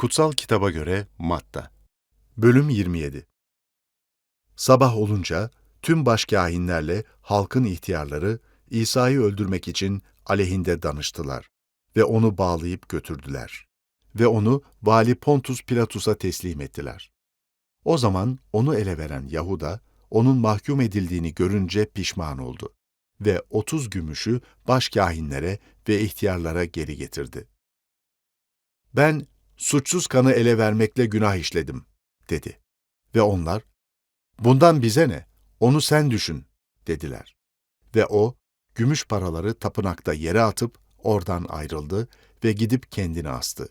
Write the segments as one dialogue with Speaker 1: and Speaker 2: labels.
Speaker 1: Kutsal Kitaba göre Matta Bölüm 27 Sabah olunca tüm başkâhinlerle halkın ihtiyarları İsa'yı öldürmek için aleyhinde danıştılar ve onu bağlayıp götürdüler. Ve onu Vali Pontus Pilatus'a teslim ettiler. O zaman onu ele veren Yahuda, onun mahkum edildiğini görünce pişman oldu ve otuz gümüşü başkâhinlere ve ihtiyarlara geri getirdi. Ben suçsuz kanı ele vermekle günah işledim, dedi. Ve onlar, bundan bize ne, onu sen düşün, dediler. Ve o, gümüş paraları tapınakta yere atıp oradan ayrıldı ve gidip kendini astı.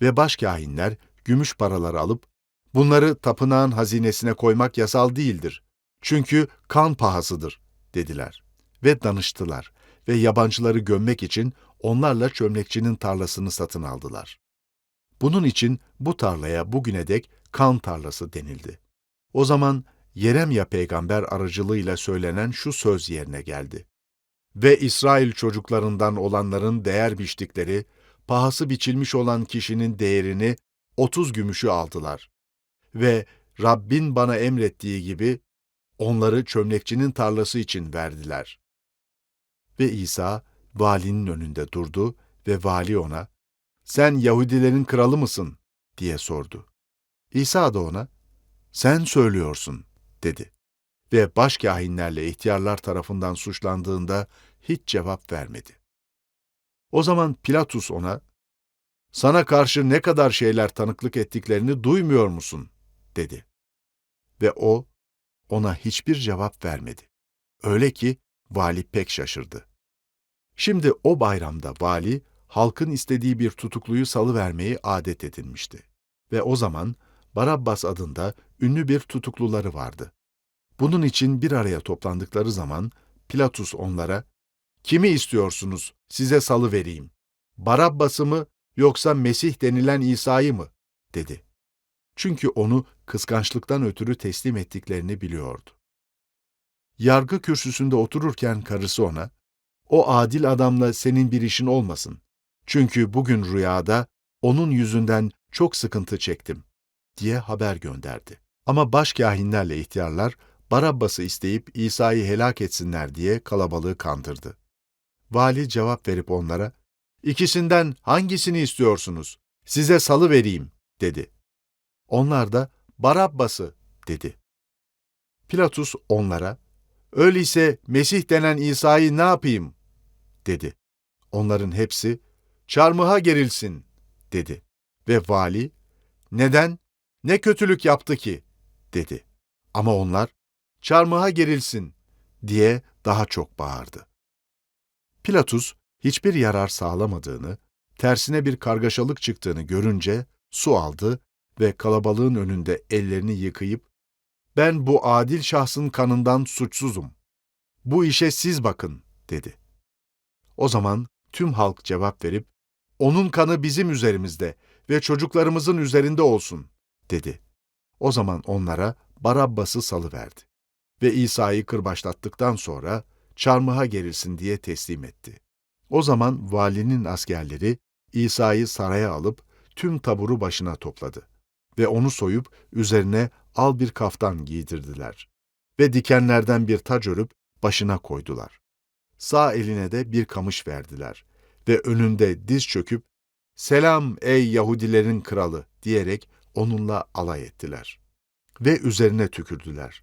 Speaker 1: Ve başkâhinler gümüş paraları alıp, bunları tapınağın hazinesine koymak yasal değildir. Çünkü kan pahasıdır, dediler. Ve danıştılar ve yabancıları gömmek için onlarla çömlekçinin tarlasını satın aldılar. Bunun için bu tarlaya bugüne dek kan tarlası denildi. O zaman Yeremya peygamber aracılığıyla söylenen şu söz yerine geldi. Ve İsrail çocuklarından olanların değer biçtikleri, pahası biçilmiş olan kişinin değerini otuz gümüşü aldılar. Ve Rabbin bana emrettiği gibi onları çömlekçinin tarlası için verdiler. Ve İsa valinin önünde durdu ve vali ona, sen Yahudilerin kralı mısın? diye sordu. İsa da ona, sen söylüyorsun, dedi. Ve başkâhinlerle ihtiyarlar tarafından suçlandığında hiç cevap vermedi. O zaman Pilatus ona, sana karşı ne kadar şeyler tanıklık ettiklerini duymuyor musun? dedi. Ve o, ona hiçbir cevap vermedi. Öyle ki vali pek şaşırdı. Şimdi o bayramda vali, halkın istediği bir tutukluyu salıvermeyi adet edinmişti. Ve o zaman Barabbas adında ünlü bir tutukluları vardı. Bunun için bir araya toplandıkları zaman Pilatus onlara, ''Kimi istiyorsunuz, size salı vereyim? Barabbas'ı mı yoksa Mesih denilen İsa'yı mı?'' dedi. Çünkü onu kıskançlıktan ötürü teslim ettiklerini biliyordu. Yargı kürsüsünde otururken karısı ona, ''O adil adamla senin bir işin olmasın. Çünkü bugün rüyada onun yüzünden çok sıkıntı çektim.'' diye haber gönderdi. Ama başkâhinlerle ihtiyarlar Barabbas'ı isteyip İsa'yı helak etsinler diye kalabalığı kandırdı. Vali cevap verip onlara, İkisinden hangisini istiyorsunuz? Size salı vereyim, dedi. Onlar da Barabbas'ı, dedi. Pilatus onlara, öyleyse Mesih denen İsa'yı ne yapayım? dedi. Onların hepsi, çarmıha gerilsin, dedi. Ve vali, neden, ne kötülük yaptı ki, dedi. Ama onlar, çarmıha gerilsin, diye daha çok bağırdı. Pilatus, hiçbir yarar sağlamadığını, tersine bir kargaşalık çıktığını görünce su aldı ve kalabalığın önünde ellerini yıkayıp, ben bu adil şahsın kanından suçsuzum. Bu işe siz bakın, dedi. O zaman tüm halk cevap verip, onun kanı bizim üzerimizde ve çocuklarımızın üzerinde olsun, dedi. O zaman onlara Barabbas'ı salıverdi ve İsa'yı kırbaçlattıktan sonra çarmıha gerilsin diye teslim etti. O zaman valinin askerleri İsa'yı saraya alıp tüm taburu başına topladı ve onu soyup üzerine al bir kaftan giydirdiler ve dikenlerden bir tac örüp başına koydular. Sağ eline de bir kamış verdiler ve önünde diz çöküp "Selam ey Yahudilerin kralı." diyerek onunla alay ettiler. Ve üzerine tükürdüler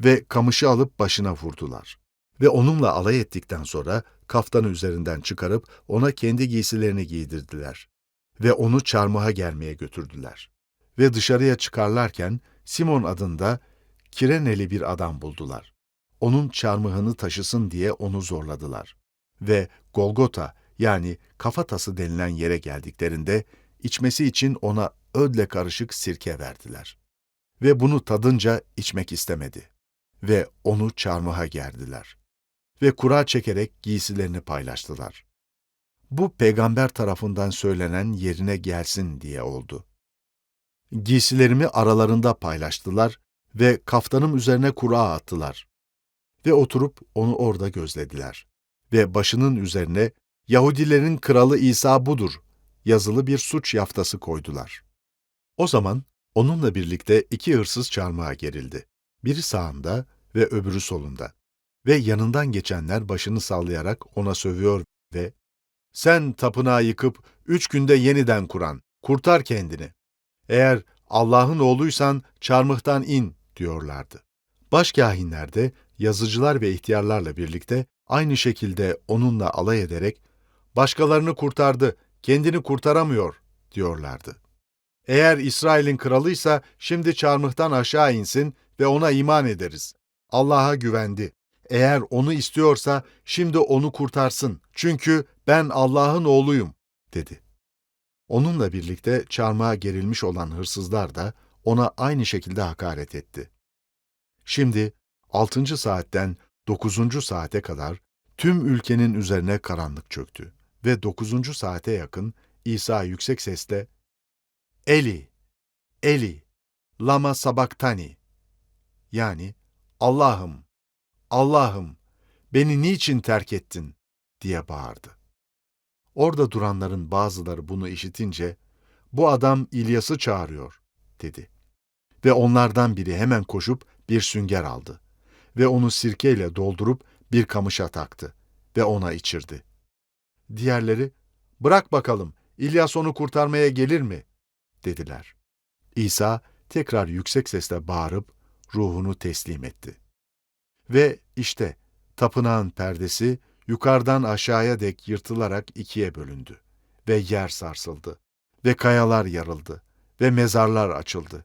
Speaker 1: ve kamışı alıp başına vurdular. Ve onunla alay ettikten sonra kaftanı üzerinden çıkarıp ona kendi giysilerini giydirdiler. Ve onu çarmıha germeye götürdüler. Ve dışarıya çıkarlarken Simon adında Kireneli bir adam buldular. Onun çarmıhını taşısın diye onu zorladılar. Ve Golgota yani kafatası denilen yere geldiklerinde içmesi için ona ödle karışık sirke verdiler. Ve bunu tadınca içmek istemedi. Ve onu çarmıha gerdiler. Ve kura çekerek giysilerini paylaştılar. Bu peygamber tarafından söylenen yerine gelsin diye oldu. Giysilerimi aralarında paylaştılar ve kaftanım üzerine kura attılar. Ve oturup onu orada gözlediler. Ve başının üzerine Yahudilerin kralı İsa budur yazılı bir suç yaftası koydular. O zaman onunla birlikte iki hırsız çarmıha gerildi. Biri sağında ve öbürü solunda. Ve yanından geçenler başını sallayarak ona sövüyor ve ''Sen tapınağı yıkıp üç günde yeniden kuran, kurtar kendini. Eğer Allah'ın oğluysan çarmıhtan in.'' diyorlardı. Başkâhinler de yazıcılar ve ihtiyarlarla birlikte aynı şekilde onunla alay ederek ''Başkalarını kurtardı, kendini kurtaramıyor.'' diyorlardı. Eğer İsrail'in kralıysa şimdi çarmıhtan aşağı insin ve ona iman ederiz. Allah'a güvendi. Eğer onu istiyorsa şimdi onu kurtarsın. Çünkü ben Allah'ın oğluyum, dedi. Onunla birlikte çarmıha gerilmiş olan hırsızlar da ona aynı şekilde hakaret etti. Şimdi altıncı saatten dokuzuncu saate kadar tüm ülkenin üzerine karanlık çöktü ve dokuzuncu saate yakın İsa yüksek sesle Eli, Eli, lama sabaktani yani Allah'ım, Allah'ım beni niçin terk ettin diye bağırdı. Orada duranların bazıları bunu işitince bu adam İlyas'ı çağırıyor dedi. Ve onlardan biri hemen koşup bir sünger aldı ve onu sirkeyle doldurup bir kamışa taktı ve ona içirdi. Diğerleri, bırak bakalım İlyas onu kurtarmaya gelir mi? dediler. İsa tekrar yüksek sesle bağırıp ruhunu teslim etti. Ve işte tapınağın perdesi yukarıdan aşağıya dek yırtılarak ikiye bölündü ve yer sarsıldı ve kayalar yarıldı ve mezarlar açıldı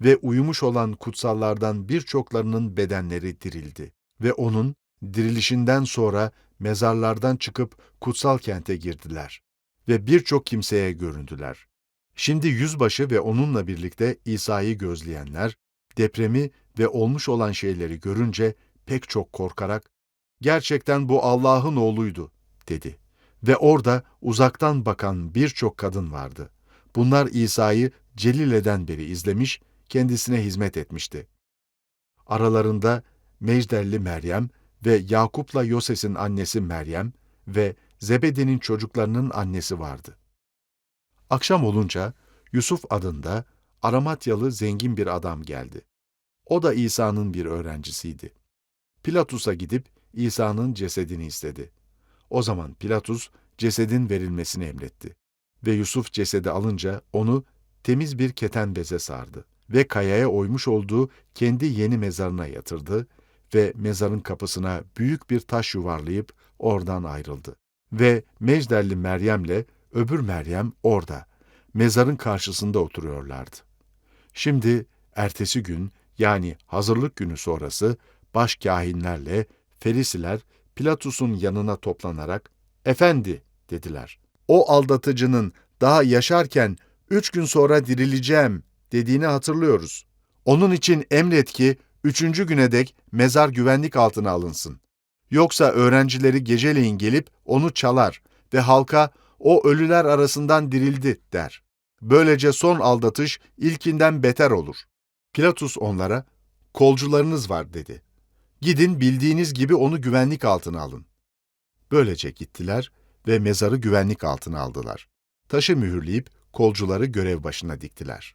Speaker 1: ve uyumuş olan kutsallardan birçoklarının bedenleri dirildi ve onun dirilişinden sonra mezarlardan çıkıp kutsal kente girdiler ve birçok kimseye göründüler. Şimdi yüzbaşı ve onunla birlikte İsa'yı gözleyenler, depremi ve olmuş olan şeyleri görünce pek çok korkarak, gerçekten bu Allah'ın oğluydu, dedi. Ve orada uzaktan bakan birçok kadın vardı. Bunlar İsa'yı Celile'den beri izlemiş, kendisine hizmet etmişti. Aralarında Mecdelli Meryem ve Yakup'la Yoses'in annesi Meryem ve Zebedi'nin çocuklarının annesi vardı. Akşam olunca Yusuf adında Aramatyalı zengin bir adam geldi. O da İsa'nın bir öğrencisiydi. Pilatus'a gidip İsa'nın cesedini istedi. O zaman Pilatus cesedin verilmesini emretti. Ve Yusuf cesedi alınca onu temiz bir keten beze sardı ve kayaya oymuş olduğu kendi yeni mezarına yatırdı ve mezarın kapısına büyük bir taş yuvarlayıp oradan ayrıldı. Ve Mecdelli Meryem'le öbür Meryem orada, mezarın karşısında oturuyorlardı. Şimdi ertesi gün yani hazırlık günü sonrası baş kahinlerle Ferisiler Pilatus'un yanına toplanarak "Efendi," dediler. "O aldatıcının daha yaşarken üç gün sonra dirileceğim dediğini hatırlıyoruz. Onun için emret ki üçüncü güne dek mezar güvenlik altına alınsın. Yoksa öğrencileri geceleyin gelip onu çalar ve halka o ölüler arasından dirildi der. Böylece son aldatış ilkinden beter olur. Pilatus onlara, kolcularınız var dedi. Gidin bildiğiniz gibi onu güvenlik altına alın. Böylece gittiler ve mezarı güvenlik altına aldılar. Taşı mühürleyip kolcuları görev başına diktiler.